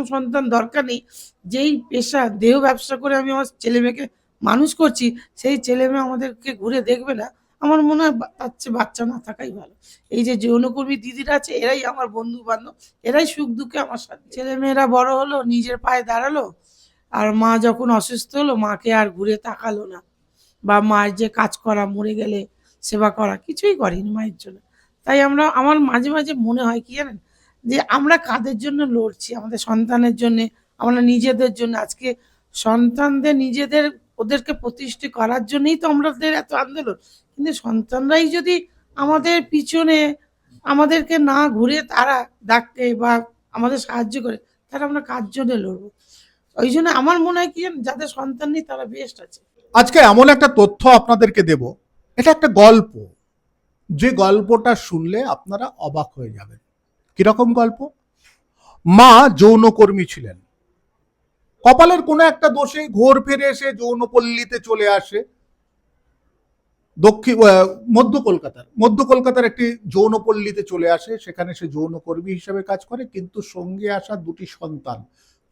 প্রথম সন্তান দরকার নেই। যেই পেশা, দেহ ব্যবসা করে আমি আমার ছেলে মেয়েকে মানুষ করছি, সেই ছেলে মেয়ে আমাদেরকে ঘুরে দেখবে না। আমার মনে হয় তার চেয়ে বাচ্চা না থাকাই ভালো। এই যে যৌনকর্মী দিদিরা আছে, এরাই আমার বন্ধু বান্ধব এরাই সুখ দুঃখে আমার সাথে। ছেলে মেয়েরা বড় হলো, নিজের পায়ে দাঁড়াল, আর মা যখন অসুস্থ হলো, মাকে আর ঘুরে তাকালো না। বা মায়ের যে কাজ করা, মরে গেলে সেবা করা, কিছুই করেনি মায়ের জন্য। তাই আমরা, আমার মাঝে মাঝে মনে হয় কি জানেন যে আমরা কাদের জন্য লড়ছি? আমাদের সন্তানের জন্য, আমরা নিজেদের জন্য। আজকে সন্তানদের নিজেদের, ওদেরকে প্রতিষ্ঠি করার জন্যই তো আমাদের এত আন্দোলন। কিন্তু সন্তানরাই যদি আমাদের পিছনে আমাদেরকে না ঘুরে তারা ডাকে বা আমাদের সাহায্য করে, তাহলে আমরা কার জন্য লড়বো? ওই জন্য আমার মনে হয় কি যাদের সন্তান নেই তারা বেস্ট আছে। আজকে এমন একটা তথ্য আপনাদেরকে দেব। এটা একটা গল্প। যে গল্পটা শুনলে আপনারা অবাক হয়ে যাবেন। কীরকম গল্প? মা যৌনকর্মী ছিলেন। কপালের কোনো একটা দোষে ঘোর ফেরে এসে যৌনপল্লীতে চলে আসে। দক্ষিণ মধ্য কলকাতার মধ্য কলকাতার একটি যৌনপল্লীতে চলে আসে। সেখানে সে যৌনকর্মী হিসেবে কাজ করে, কিন্তু সঙ্গে আসা দুটি সন্তান,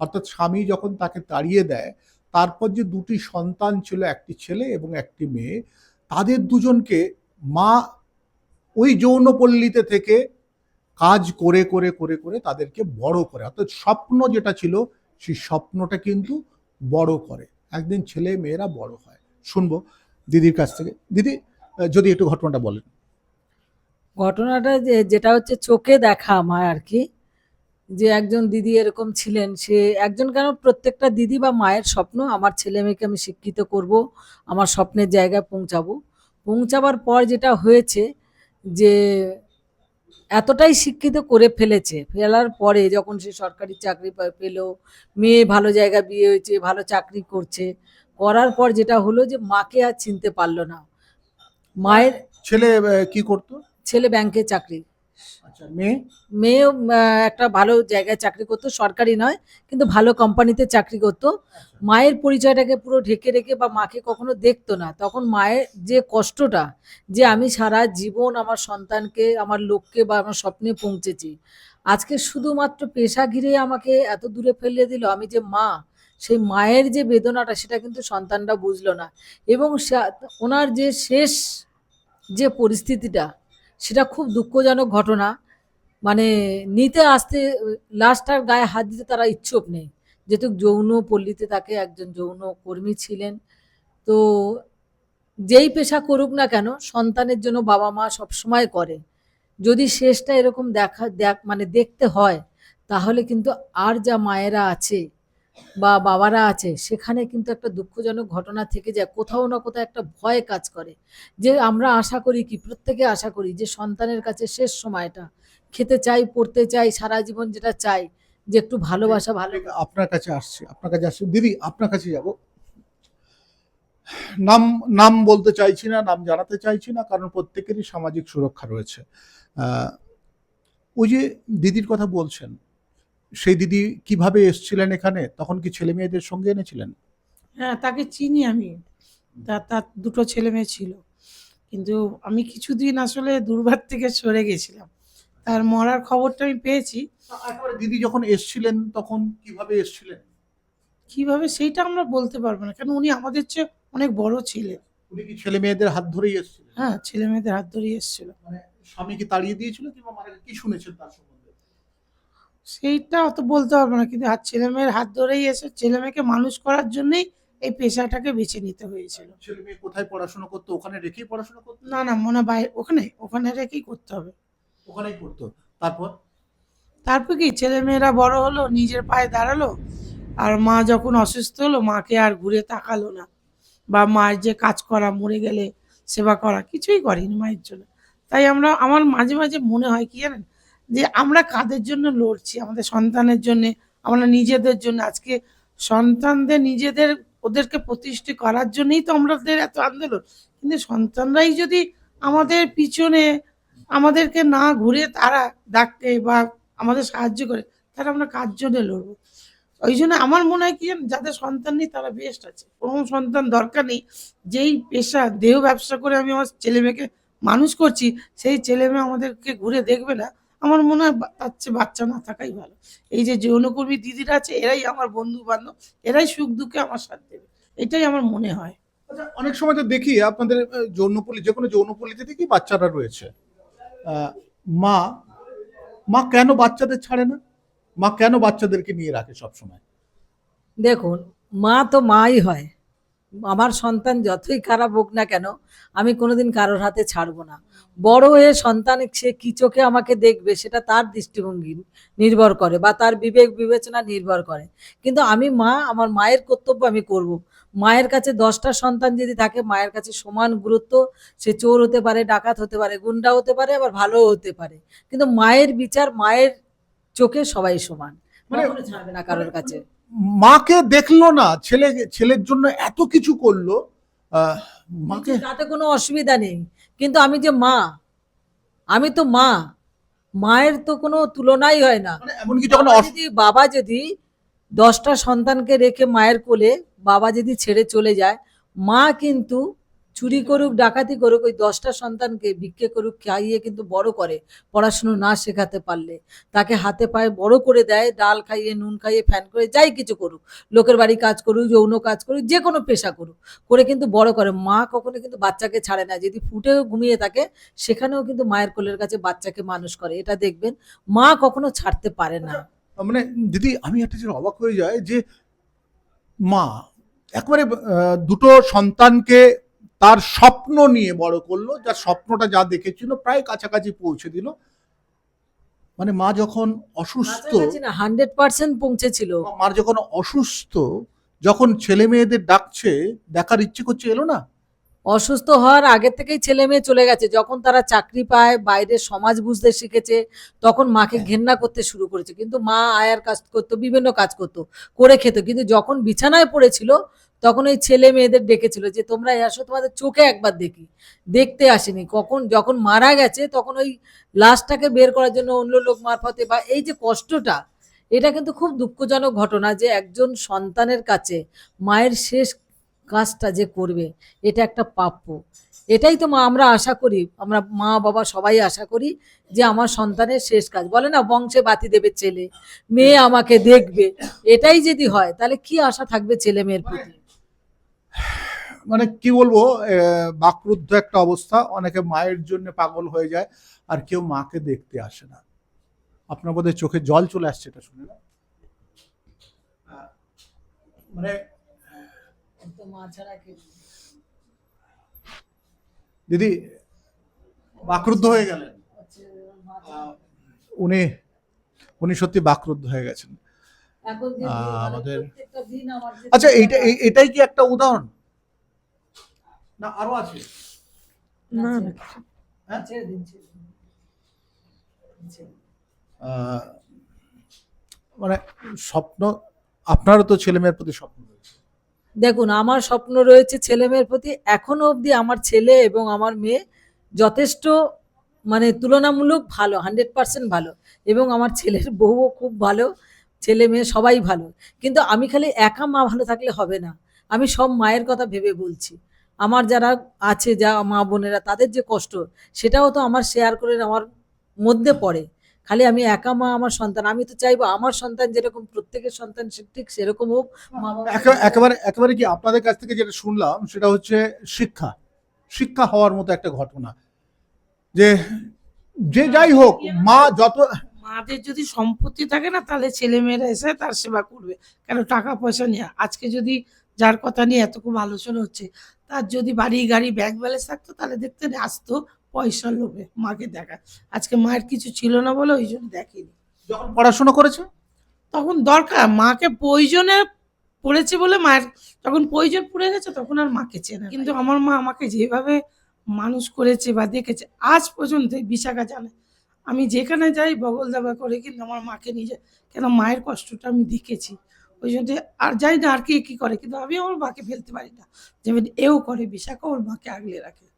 অর্থাৎ স্বামী যখন তাকে তাড়িয়ে দেয়, তারপর যে দুটি সন্তান ছিল, একটি ছেলে এবং একটি মেয়ে, তাদের দুজনকে মা ওই যৌনপল্লীতে থেকে কাজ করে করে করে করে তাদেরকে বড় করে। অর্থাৎ স্বপ্ন যেটা ছিল, সেই স্বপ্নটা কিন্তু বড় করে। একদিন ছেলে মেয়েরা বড় হয়। শুনব দিদির কাছ থেকে। দিদি যদি একটু ঘটনাটা বলেন। ঘটনাটা যে, যেটা হচ্ছে চোখে দেখা আমার আর কি, যে একজন দিদি এরকম ছিলেন, সে একজন কেন প্রত্যেকটা দিদি বা মায়ের স্বপ্ন, আমার ছেলে মেয়েকে আমি শিক্ষিত করব, আমার স্বপ্নের জায়গায় পৌঁছাবো। পৌঁছাবার পর যেটা হয়েছে যে এতটাই শিক্ষিত করে ফেলেছে। ফেলার পরে যখন সে সরকারি চাকরি পেল মেয়ে ভালো জায়গা বিয়ে হয়েছে ভালো চাকরি করছে করার পর যেটা হলো যে মাকে আর চিনতে পারল না। মায়ের ছেলে কি করতো? ছেলে ব্যাংকে চাকরি। আচ্ছা মেয়ে? মেয়ে একটা ভালো জায়গায় চাকরি করতো সরকারি নয় কিন্তু ভালো কোম্পানিতে চাকরি করতো। মায়ের পরিচয়টাকে পুরো ঢেকে রেখে বা মাকে কখনো দেখতো না। তখন মায়ের যে কষ্টটা যে আমি সারা জীবন আমার সন্তানকে আমার লোককে বা আমার স্বপ্নে পৌঁছেছি। আজকে শুধুমাত্র পেশা ঘিরে আমাকে এত দূরে ফেলে দিল আমি যে মা সেই মায়ের যে বেদনাটা সেটা কিন্তু সন্তানটা বুঝলো না। এবং ওনার যে শেষ যে পরিস্থিতিটা সেটা খুব দুঃখজনক ঘটনা। মানে নিতে আসতে লাস্টার গায়ে হাত দিতে তারা ইচ্ছুক নেই। যেহেতু যৌন পল্লীতে তাকে একজন যৌন কর্মী ছিলেন। তো যেই পেশা করুক না কেন, সন্তানের জন্য বাবা মা সবসময় করে। যদি শেষটা এরকম দেখা, দেখ মানে দেখতে হয়, তাহলে কিন্তু আর যা মায়েরা আছে বা বাবারা আছে, সেখানে কিন্তু একটা দুঃখজনক ঘটনা থেকে যায়। কোথাও না কোথাও একটা ভয় কাজ করে। যে আমরা আশা করি কি, প্রত্যেকে আশা করি যে সন্তানের কাছে শেষ সময়টা। খেতে চাই, পড়তে চাই, সারা জীবন যেটা চাই, যে একটু ভালোবাসা, ভালো আপনার কাছে আসছে, আপনার কাছে আসছে। দিদি, আপনার কাছে যাব। নাম নাম বলতে চাইছি না, নাম জানাতে চাইছি না, কারণ প্রত্যেকেরই সামাজিক সুরক্ষা রয়েছে। ওই যে দিদির কথা বলছেন সেই দিদি কীভাবে এসছিলেন এখানে? তখন কি ছেলে মেয়েদের সঙ্গে এনেছিলেন? হ্যাঁ তাকে চিনি আমি। তার তার দুটো ছেলে মেয়ে ছিল। কিন্তু আমি কিছুদিন আসলে দুর্বার থেকে সরে গেছিলাম। তার মরার খবরটা আমি পেয়েছি। দিদি যখন এসছিলেন তখন কীভাবে এসছিলেন? কীভাবে সেইটা আমরা বলতে পারব না। কেন উনি আমাদের চেয়ে অনেক বড় ছিলেন। উনি কি ছেলে মেয়েদের হাত ধরেই এসছিলেন? হ্যাঁ ছেলে মেয়েদের হাত ধরিয়ে এসেছিল। মানে স্বামীকে তাড়িয়ে দিয়েছিল কিংবা মারা কি শুনেছেন তার সম্বন্ধে? সেইটা অত বলতে পারব না। কিন্তু হাত ছেলে মেয়ের হাত ধরেই এসে ছেলে মেয়েকে মানুষ করার জন্যই এই পেশাটাকে বেছে নিতে হয়েছিল। ছেলে মেয়ে কোথায় পড়াশোনা করতো? ওখানে রেখেই পড়াশোনা করতো? না না মনে হয় বাইরে ওখানে ওখানে রেখেই করতে হবে। ওখানেই করতো তারপর? তারপর কি ছেলে মেয়েরা বড় হলো নিজের পায়ে দাঁড়াল আর মা যখন অসুস্থ হলো মাকে আর ঘুরে তাকালো না। বা মায়ের যে কাজ করা মরে গেলে সেবা করা কিছুই করেনি মায়ের জন্য। তাই আমরা আমার মাঝে মাঝে মনে হয় কি জানেন যে আমরা কাদের জন্য লড়ছি? আমাদের সন্তানের জন্য, আমরা নিজেদের জন্য। আজকে সন্তানদের নিজেদের, ওদেরকে প্রতিষ্ঠি করার জন্যই তো আমাদের এত আন্দোলন। কিন্তু সন্তানরাই যদি আমাদের পিছনে আমাদেরকে না ঘুরে তারা ডাকে বা আমাদের সাহায্য করে, তাহলে আমরা কার জন্য লড়বো? ওই জন্য আমার মনে হয় কি যাদের সন্তান নেই তারা বেস্ট আছে। কোনো সন্তান দরকার নেই। যেই পেশা, দেহ ব্যবসা করে আমি আমার ছেলে মেয়েকে মানুষ করছি, সেই ছেলে মেয়ে আমাদেরকে ঘুরে দেখবে না। আমার মনে হয় বা- তার চেয়ে বাচ্চা না থাকাই ভালো। এই যে যৌনকর্মী দিদিরা আছে এরাই আমার বন্ধু বান্ধব এরাই সুখ দুঃখে আমার সাথ দেবে। এটাই আমার মনে হয়। আচ্ছা অনেক সময় তো দেখি আপনাদের যৌনপল্লী যে কোনো যৌনপল্লীতে দেখি বাচ্চারা রয়েছে। মা মা কেন বাচ্চাদের ছাড়ে না? মা কেন বাচ্চাদেরকে নিয়ে রাখে সব সময় দেখুন মা তো মাই হয়। আমার সন্তান যতই খারাপ হোক না কেন আমি কোনোদিন কারোর হাতে ছাড়বো না। বড় হয়ে সন্তান সে কি চোখে আমাকে দেখবে সেটা তার দৃষ্টিভঙ্গি নির্ভর করে বা তার বিবেক বিবেচনা নির্ভর করে। কিন্তু আমি মা আমার মায়ের কর্তব্য আমি করব। মায়ের কাছে দশটা সন্তান যদি থাকে মায়ের কাছে সমান গুরুত্ব সে চোর হতে পারে ডাকাত হতে পারে গুন্ডা হতে পারে আবার ভালোও হতে পারে। কিন্তু মায়ের বিচার মায়ের চোখে সবাই সমান। মানে- ছাড়বে না কারোর কাছে। মাকে দেখল না ছেলে ছেলের জন্য এত কিছু করল মাকে তাতে কোনো অসুবিধা নেই। কিন্তু আমি যে মা আমি তো মা মায়ের তো কোনো তুলনাই হয় না। মানে এমনকি যখন যদি বাবা যদি দশটা সন্তানকে রেখে মায়ের কোলে বাবা যদি ছেড়ে চলে যায় মা কিন্তু চুরি করুক, ডাকাতি করুক, ওই দশটা সন্তানকে ভিক্ষে করুক, খাইয়ে কিন্তু বড় করে, পড়াশুনো না শেখাতে পারলে। তাকে হাতে পায়ে বড় করে দেয়, ডাল খাইয়ে, নুন খাইয়ে, ফ্যান করে যাই কিছু করুক। লোকের বাড়ি কাজ করুক, যৌন কাজ করুক, যে কোনো পেশা করুক, করে কিন্তু বড় করে। মা কখনো কিন্তু বাচ্চাকে ছাড়ে না, যদি ফুটেও ঘুমিয়ে থাকে, সেখানেও কিন্তু মায়ের কোলের কাছে বাচ্চাকে মানুষ করে, এটা দেখবেন। মা কখনো ছাড়তে পারে না। মানে দিদি, আমি একটা জিনিস অবাক হয়ে যায় যে, মা, একবারে দুটো সন্তানকে তার স্বপ্ন নিয়ে বড় করল যার স্বপ্নটা যা দেখেছিল প্রায় কাছাকাছি পৌঁছে দিল। মানে মা যখন অসুস্থ হান্ড্রেড পার্সেন্ট পৌঁছেছিল। মা যখন অসুস্থ যখন ছেলে মেয়েদের ডাকছে দেখার ইচ্ছে করছে এলো না? অসুস্থ হওয়ার আগে থেকেই ছেলে মেয়ে চলে গেছে। যখন তারা চাকরি পায় বাইরে সমাজ বুঝতে শিখেছে তখন মাকে ঘেন্না করতে শুরু করেছে। কিন্তু মা আয়ার কাজ করতো বিভিন্ন কাজ করতো করে খেত। কিন্তু যখন বিছানায় পড়েছিল তখন ওই ছেলে মেয়েদের ডেকেছিল যে, তোমরা আসো তোমাদের চোখে একবার দেখি। দেখতে আসেনি। কখন, যখন মারা গেছে, তখন ওই লাশটাকে বের করার জন্য অন্য লোক মারফতে বা এই যে কষ্টটা, এটা কিন্তু খুব দুঃখজনক ঘটনা যে, একজন সন্তানের কাছে মায়ের শেষ কাজটা যে করবে, এটা একটা প্রাপ্য। এটাই তো মা, আমরা আশা করি, আমরা মা, বাবা সবাই আশা করি যে, আমার সন্তানের শেষ কাজ। বলে না, বংশে বাতি দেবে ছেলে, মেয়ে আমাকে দেখবে। এটাই যদি হয়, তাহলে কি আশা থাকবে ছেলে মেয়ের প্রতি? মানে কি বলব বাকরুদ্ধ একটা অবস্থা। অনেকে মায়ের জন্য পাগল হয়ে যায় আর কেউ মাকে দেখতে আসে না। আপনার বোধহয় চোখে জল চলে আসছে এটা শুনে না? মানে। দিদি বাকরুদ্ধ হয়ে গেলেন। উনি উনি সত্যি বাকরুদ্ধ হয়ে গেছেন। আমাদের- আচ্ছা এইটা এই- এটাই কি একটা উদাহরণ? না আরও আছে। না না হ্যাঁ? ছেড়ে দিন, মানে স্বপ্ন আপনারও তো ছেলে মেয়ের প্রতি স্বপ্ন রয়েছে। দেখুন আমার স্বপ্ন রয়েছে ছেলে মেয়ের প্রতি। এখনও অবধি আমার ছেলে এবং আমার মেয়ে যথেষ্ট মানে তুলনামূলক ভালো হান্ড্রেড পার্সেন্ট ভালো। এবং আমার ছেলের বউও খুব ভালো ছেলে মেয়ে সবাই ভালো। কিন্তু আমি খালি একা মা ভালো থাকলে হবে না। আমি সব মায়ের কথা ভেবে বলছি। আমার যারা আছে যা মা বোনেরা তাদের যে কষ্ট সেটাও তো আমার শেয়ার করে আমার মধ্যে পড়ে। খালি আমি একা মা আমার সন্তান আমি তো চাইব আমার সন্তান যেরকম প্রত্যেকের সন্তান সে- ঠিক সেরকম হোক। একেবারে একেবারে কি আপনাদের কাছ থেকে যেটা শুনলাম সেটা হচ্ছে শিক্ষা। শিক্ষা হওয়ার মতো একটা ঘটনা। যে যে যাই হোক মা যত মাদের যদি সম্পত্তি থাকে না তাহলে ছেলেমেয়েরা এসে তার সেবা করবে। কেন? টাকা পয়সা নিয়ে। আজকে যদি যার কথা নিয়ে এত খুব আলোচনা হচ্ছে তার যদি বাড়ি গাড়ি ব্যাংক ব্যালেন্স থাকতো তাহলে দেখতে আসতো পয়সার লোভে মাকে দেখা আজকে মায়ের কিছু ছিল না বলে ওই জন্য দেখেনি। যখন পড়াশোনা করেছে? তখন দরকার মাকে প্রয়োজনে পড়েছে বলে মায়ের যখন প্রয়োজন পড়ে গেছে তখন আর মাকে চেনে কিন্তু আমার মা আমাকে যেভাবে মানুষ করেছে বা দেখেছে আজ পর্যন্ত বিশাখা জানে। আমি যেখানে যাই বগল দাবা করে কিন্তু আমার মাকে নিজে কেন মায়ের কষ্টটা আমি দেখেছি। ওই জন্য আর যাই না আর কে কি করে, কিন্তু আমি আমার মাকে ফেলতে পারি না। যেমন এও করে, বিশাখা ওর মাকে আগলে রাখে।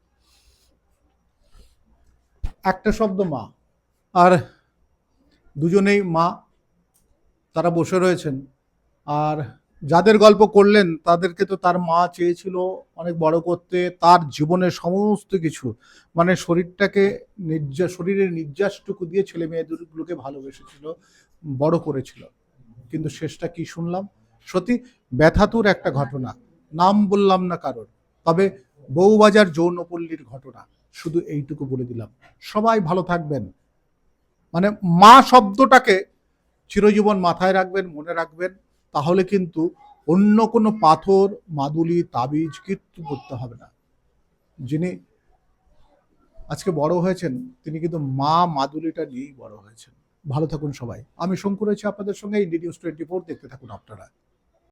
একটা শব্দ মা। আর দুজনেই মা। তারা বসে রয়েছেন। আর যাদের গল্প করলেন, তাদেরকে তো তার মা চেয়েছিল অনেক বড় করতে। তার জীবনের সমস্ত কিছু। মানে শরীরটাকে নির্যাস শরীরের নির্যাসটুকু দিয়ে ছেলে মেয়েদেরগুলোকে ভালোবেসেছিল, বড় করেছিল। কিন্তু শেষটা কি শুনলাম? সত্যি ব্যথাতুর একটা ঘটনা। নাম বললাম না কারোর, তবে বউবাজার যৌনপল্লীর ঘটনা। শুধু এইটুকু বলে দিলাম। সবাই ভালো থাকবেন। মানে মা শব্দটাকে চিরজীবন মাথায় রাখবেন, মনে রাখবেন, তাহলে কিন্তু অন্য কোনো পাথর, মাদুলি, তাবিজ কিচ্ছু করতে হবে না। যিনি আজকে বড় হয়েছেন, তিনি কিন্তু মা মাদুলিটা নিয়েই বড় হয়েছেন। ভালো থাকুন সবাই। আমি শঙ্কুর রয়েছি আপনাদের সঙ্গে ইন্ডি নিউজ টোয়েন্টি ফোর দেখতে থাকুন আপনারা।